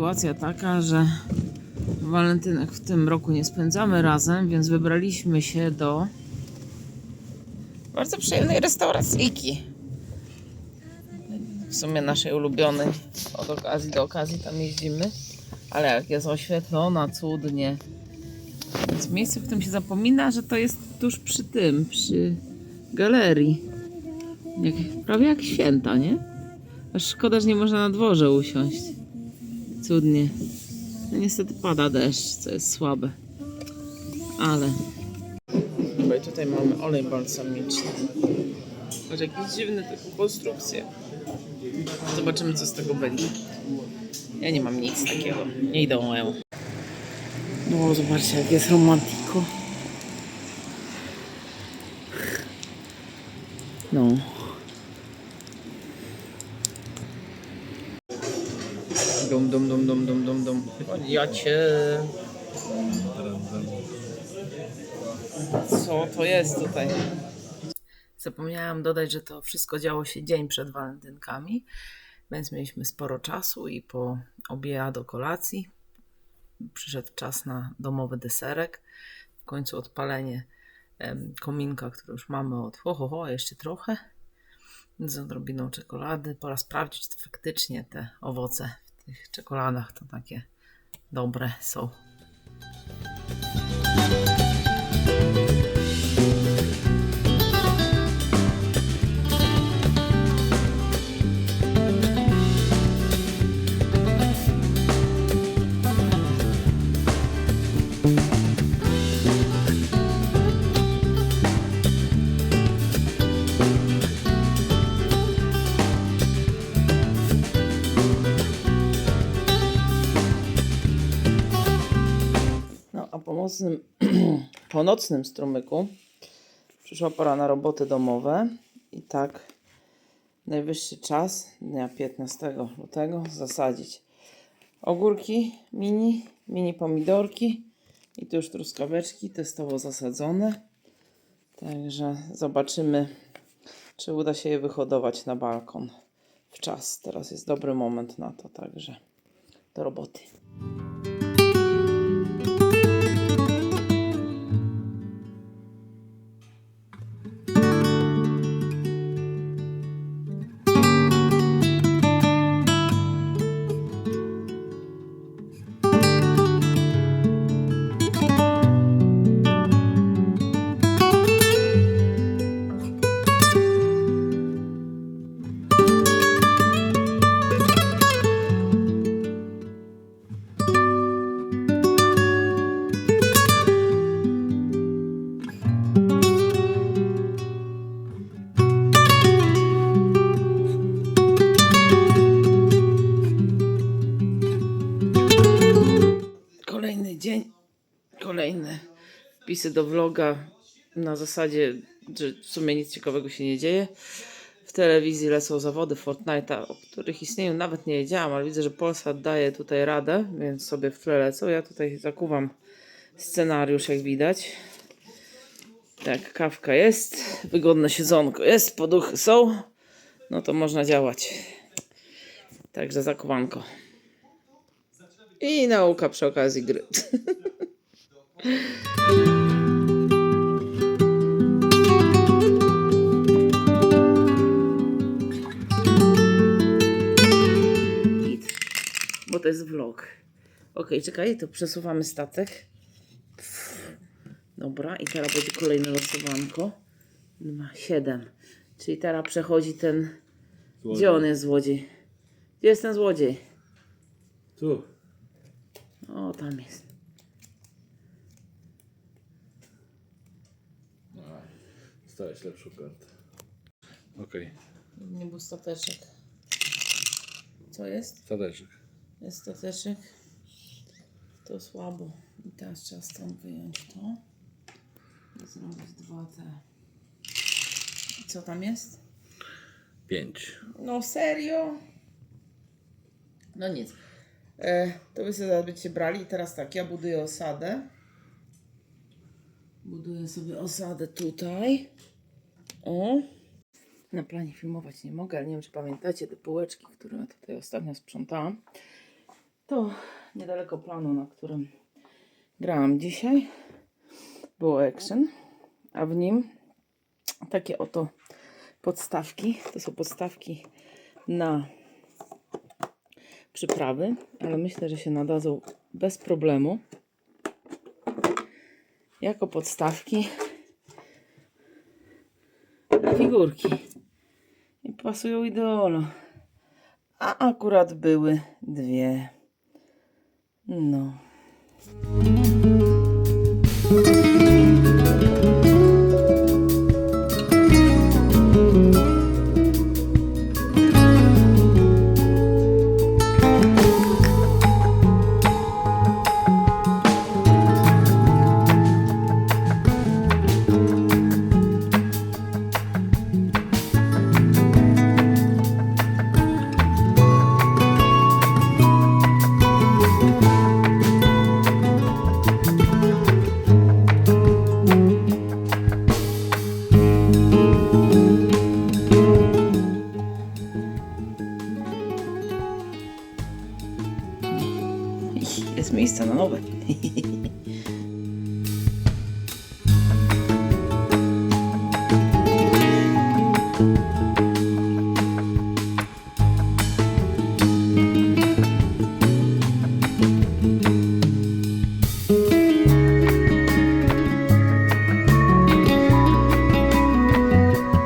sytuacja taka, że walentynek w tym roku nie spędzamy razem, więc wybraliśmy się do bardzo przyjemnej restauracyjki. W sumie naszej ulubionej. Od okazji do okazji tam jeździmy. Ale jak jest oświetlona, cudnie. Więc miejsce, w którym się zapomina, że to jest tuż przy tym, przy galerii. Jak, prawie jak święta, nie? Aż szkoda, że nie można na dworze usiąść. Cudnie. No niestety pada deszcz, co jest słabe. Ale. I tutaj mamy olej balsamiczny. Może jakieś dziwne typu konstrukcje. Zobaczymy, co z tego będzie. Ja nie mam nic takiego. Nie idę moją. No, zobaczcie, jak jest romantiko. No. Dum, dum, dum, dum, dum, dum, dum. Ja cię... Co to jest tutaj? Zapomniałam dodać, że to wszystko działo się dzień przed walentynkami, więc mieliśmy sporo czasu i po obiadu kolacji przyszedł czas na domowy deserek. W końcu odpalenie kominka, który już mamy od ho, ho, ho, jeszcze trochę. Z odrobiną czekolady. Pora sprawdzić, czy faktycznie te owoce w tych czekoladach to takie dobre są. No mocnym, po nocnym strumyku przyszła pora na roboty domowe i tak najwyższy czas dnia 15 lutego zasadzić ogórki mini, mini pomidorki i tu już truskaweczki testowo zasadzone. Także zobaczymy, czy uda się je wyhodować na balkon w czas. Teraz jest dobry moment na to, także do roboty. Kolejny dzień, kolejne wpisy do vloga na zasadzie, że w sumie nic ciekawego się nie dzieje. W telewizji lecą zawody Fortnite'a, o których istnieniu nawet nie wiedziałam, ale widzę, że Polsat daje tutaj radę, więc sobie w tle lecą. Ja tutaj zakuwam scenariusz, jak widać. Tak, kawka jest, wygodne siedzonko jest, poduchy są, no to można działać. Także zakuwanko. I nauka przy okazji gry. Bo to jest vlog. Ok, czekaj, to przesuwamy statek. Dobra, i teraz będzie kolejne losowanko. Dwa, siedem. Czyli teraz przechodzi ten. Gdzie on jest złodziej? Gdzie jest ten złodziej? Tu. O, tam jest. Stałeś lepszą kartę. Okej, Nie był stateczek. Co jest? stateczek. Jest stateczek. To słabo. I teraz trzeba stąd wyjąć to. I zrobić dwa te. I co tam jest? Pięć. No serio? No nic. E, to wy sobie zaraz będziecie brali. I teraz tak, ja buduję osadę. Buduję sobie osadę tutaj. O. Na planie filmować nie mogę, ale nie wiem, czy pamiętacie te półeczki, które tutaj ostatnio sprzątałam. To niedaleko planu, na którym grałam dzisiaj. Było action, a w nim takie oto podstawki. To są podstawki na przyprawy, ale myślę, że się nadadzą bez problemu. Jako podstawki figurki. I pasują ideolo. A akurat były dwie. No. Jest miejsce na nowe.